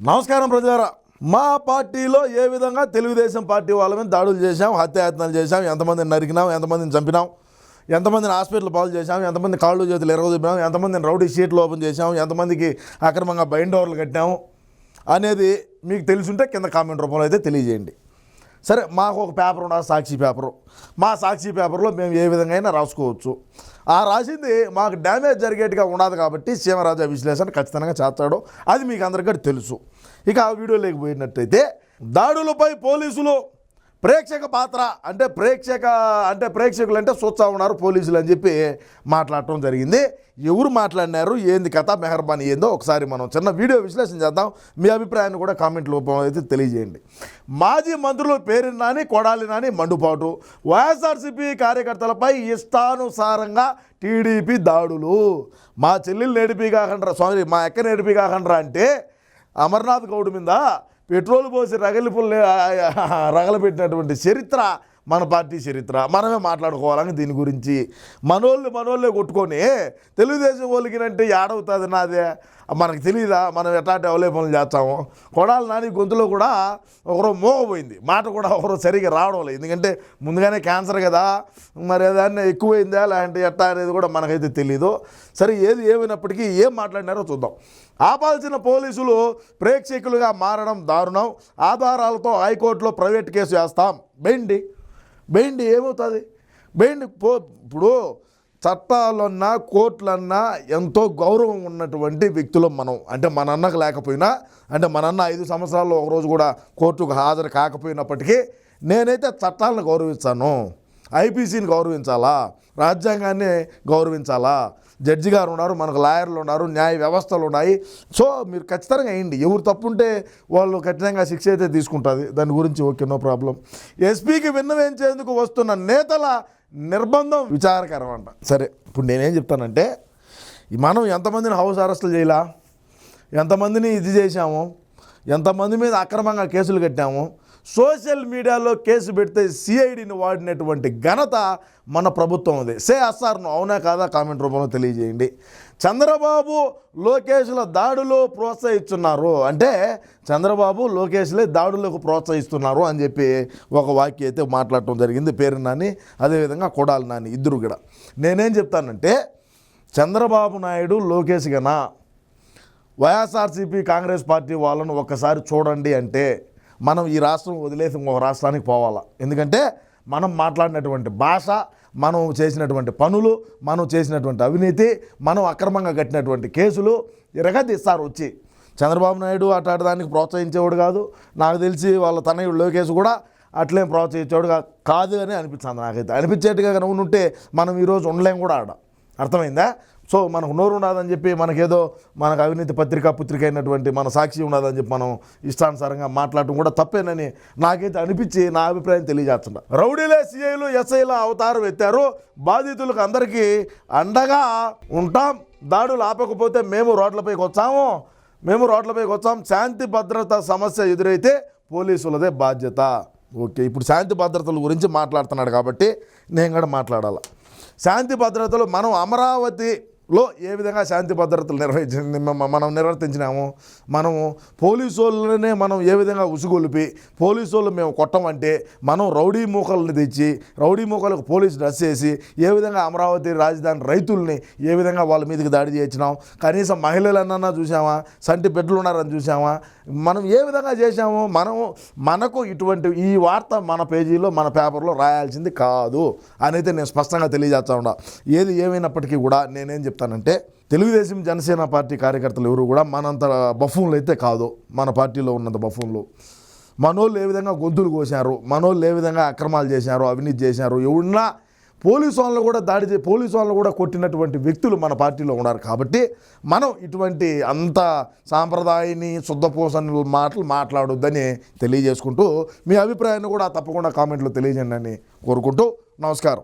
నమస్కారం ప్రజలారా. మా పార్టీలో ఏ విధంగా తెలుగుదేశం పార్టీ వాళ్ళ మీద దాడులు చేశాం హత్యాయత్నాలు చేశాం ఎంతమందిని నరికినాం ఎంతమందిని చంపినాం ఎంతమందిని హాస్పిటల్ పాలు చేశాం ఎంతమంది కాళ్ళు చేతులు ఎరగదొప్పినాం ఎంతమందిని రౌడీ షీట్లు ఓపెన్ చేశాం ఎంతమందికి అక్రమంగా బైండ్ ఓవర్లు కట్టాము అనేది మీకు తెలుసుంటే కింద కామెంట్ రూపంలో అయితే తెలియజేయండి. సరే మాకు ఒక పేపర్ ఉండదు సాక్షి పేపరు మా సాక్షి పేపర్లో మేము ఏ విధంగా అయినా రాసుకోవచ్చు. ఆ రాసింది మాకు డ్యామేజ్ జరిగేట్టుగా ఉండదు కాబట్టి సీమరాజా విశ్లేషణ ఖచ్చితంగా చేస్తాడు. అది మీకు అందరికీ తెలుసు. ఇక ఆ వీడియోలోకి పోయినట్టయితే దాడులపై పోలీసులు ప్రేక్షక పాత్ర అంటే ప్రేక్షక అంటే ప్రేక్షకులు అంటే చూస్తూ ఉన్నారు పోలీసులు అని చెప్పి మాట్లాడటం జరిగింది. ఎవరు మాట్లాడినారు? ఏంది కథ? మెహర్బానీ ఏందో ఒకసారి మనం చిన్న వీడియో విశ్లేషణ చేద్దాం. మీ అభిప్రాయాన్ని కూడా కామెంట్ రూపంలో అయితే తెలియజేయండి. మాజీ మంత్రులు పేరు నాని కొడాలి నాని మండుపాటు. వైఎస్ఆర్సీపీ కార్యకర్తలపై ఇష్టానుసారంగా టీడీపీ దాడులు. మా చెల్లెలు నేడిపి కాకుండా సారీ మా ఎక్క నేడిపి కాకుండా అంటే అమర్నాథ్ గౌడ్ మీద పెట్రోల్ పోసి రగలిపుల్ని రగలబెట్టినటువంటి చరిత్ర మన పార్టీ చరిత్ర మనమే మాట్లాడుకోవాలని దీని గురించి మనోళ్ళు మనోళ్ళే కొట్టుకొని తెలుగుదేశం వాళ్ళకినంటే ఏడవుతుంది నాదే. మనకు తెలియదా మనం ఎట్లాంటి అవలేపనలు చేస్తాము? కొడాలి నాని గొంతులో కూడా ఒకరు మోగపోయింది మాట కూడా ఒకరు సరిగా రావడం లేదు. ఎందుకంటే ముందుగానే క్యాన్సర్ కదా. మరి ఏదైనా ఎక్కువైందా? లేదంటే ఎట్టా అనేది కూడా మనకైతే తెలియదు సరే ఏది ఏమైనప్పటికీ ఏం మాట్లాడినారో చూద్దాం. ఆపాల్సిన పోలీసులు ప్రేక్షకులుగా మారడం దారుణం. ఆధారాలతో హైకోర్టులో ప్రైవేట్ కేసు వేస్తాం. బెండి బెయిండ్ ఏమవుతుంది? బెయిండ్ పో ఇప్పుడు చట్టాలన్నా కోర్టులన్నా ఎంతో గౌరవం ఉన్నటువంటి వ్యక్తులం మనం. అంటే మన అన్నకు లేకపోయినా అంటే మన అన్న ఐదు సంవత్సరాల్లో ఒకరోజు కూడా కోర్టుకు హాజరు కాకపోయినప్పటికీ నేనైతే చట్టాలను గౌరవిస్తాను. ఐపీసీని గౌరవించాలా? రాజ్యాంగాన్ని గౌరవించాలా? జడ్జి గారు ఉన్నారు మనకు లాయర్లు ఉన్నారు న్యాయ వ్యవస్థలు ఉన్నాయి. సో మీరు ఖచ్చితంగా వేయండి. ఎవరు తప్పుంటే వాళ్ళు ఖచ్చితంగా శిక్ష అయితే తీసుకుంటుంది. దాని గురించి ఓకే నో ప్రాబ్లం. ఎస్పీకి విన్నవించేందుకు వస్తున్న నేతల నిర్బంధం విచారకరం అంట సరే ఇప్పుడు నేనేం చెప్తానంటే మనం ఎంతమందిని హౌస్ అరెస్టులు చేయాలా? ఎంతమందిని ఇది చేశాము? ఎంతమంది మీద అక్రమంగా కేసులు కట్టాము? సోషల్ మీడియాలో కేసు పెడితే సిఐడిని వాడినటువంటి ఘనత మన ప్రభుత్వం ఉంది సే అస్సార్ను అవునా కాదా కామెంట్ రూపంలో తెలియజేయండి. చంద్రబాబు లోకేష్ల దాడులు ప్రోత్సహిస్తున్నారు. అంటే చంద్రబాబు లోకేష్లే దాడులకు ప్రోత్సహిస్తున్నారు అని చెప్పి ఒక వాక్య అయితే మాట్లాడటం జరిగింది. పేరు నాని అదేవిధంగా కొడాలి నాని ఇద్దరు కూడా. నేనేం చెప్తానంటే చంద్రబాబు నాయుడు లోకేష్ గనా వైఎస్ఆర్సీపీ కాంగ్రెస్ పార్టీ వాళ్ళను ఒక్కసారి చూడండి అంటే మనం ఈ రాష్ట్రం వదిలేసి ఇంకొక రాష్ట్రానికి పోవాలా. ఎందుకంటే మనం మాట్లాడినటువంటి భాష మనం చేసినటువంటి పనులు మనం చేసినటువంటి అవినీతి మనం అక్రమంగా కట్టినటువంటి కేసులు ఇరగదీస్తారు వచ్చి. చంద్రబాబు నాయుడు అట్లాంటి దానికి ప్రోత్సహించేవాడు కాదు. నాకు తెలిసి వాళ్ళ తనయుడు లోకేష్ కూడా అట్లేం ప్రోత్సహించేవాడు కాదు అని అనిపిస్తుంది నాకైతే. అనిపించేట్టుగా కనుక ఉంటే మనం ఈరోజు ఉండలేం కూడా ఆడ. అర్థమైందా? సో మనకు నోరు ఉన్నదని చెప్పి మనకేదో మనకు అవినీతి పత్రిక పుత్రిక అయినటువంటి మన సాక్షి ఉన్నదని చెప్పి మనం ఇష్టానుసారంగా మాట్లాడటం కూడా తప్పేనని నాకైతే అనిపించి నా అభిప్రాయం తెలియజేస్తున్నా. రౌడీలే సిఐలు ఎస్ఐల అవతారం ఎత్తారు. బాధితులకు అందరికీ అండగా ఉంటాం. దాడులు ఆపకపోతే మేము రోడ్లపైకి వచ్చాము. మేము రోడ్లపైకి వచ్చాం. శాంతి భద్రత సమస్య ఎదురైతే పోలీసులదే బాధ్యత. ఓకే ఇప్పుడు శాంతి భద్రతల గురించి మాట్లాడుతున్నాడు కాబట్టి నేను కూడా మాట్లాడాలి. శాంతి భద్రతలు మనం అమరావతి లో ఏ విధంగా శాంతి భద్రతలు నిర్వహించి మనం నిర్వర్తించినాము మనము పోలీసు వాళ్ళనే మనం ఏ విధంగా ఉసుగొలిపి పోలీసు వాళ్ళు మేము కొట్టమంటే మనం రౌడీ మూకల్ని తెచ్చి రౌడీ మూకలకు పోలీసు డ్రెస్ వేసి ఏ విధంగా అమరావతి రాజధాని రైతుల్ని ఏ విధంగా వాళ్ళ మీదకి దాడి చేయించినాం కనీసం మహిళలన్నా చూసామా సంటి బిడ్డలు ఉన్నారని చూసామా మనం ఏ విధంగా చేసాము మనము మనకు ఇటువంటి ఈ వార్త మన పేజీలో మన పేపర్లో రాయాల్సింది కాదు అని అయితే నేను స్పష్టంగా తెలియజేస్తా ఉన్నా. ఏది ఏమైనప్పటికీ కూడా నేనేం చెప్తానంటే తెలుగుదేశం జనసేన పార్టీ కార్యకర్తలు ఎవరు కూడా మనంత బఫూన్లు అయితే కాదు. మన పార్టీలో ఉన్నంత బఫూన్లు. మనోళ్ళు ఏ విధంగా గొంతులు కోశారు మనోళ్ళు ఏ విధంగా అక్రమాలు చేశారు అవినీతి చేశారు ఎవరున్నా పోలీసు వాళ్ళని కూడా దాడి చే పోలీసు వాళ్ళని కూడా కొట్టినటువంటి వ్యక్తులు మన పార్టీలో ఉన్నారు కాబట్టి మనం ఇటువంటి అంత సాంప్రదాయాన్ని శుద్ధపోసని మాటలు మాట్లాడొద్దని తెలియజేసుకుంటూ మీ అభిప్రాయాన్ని కూడా తప్పకుండా కామెంట్లో తెలియజేయండి అని కోరుకుంటూ నమస్కారం.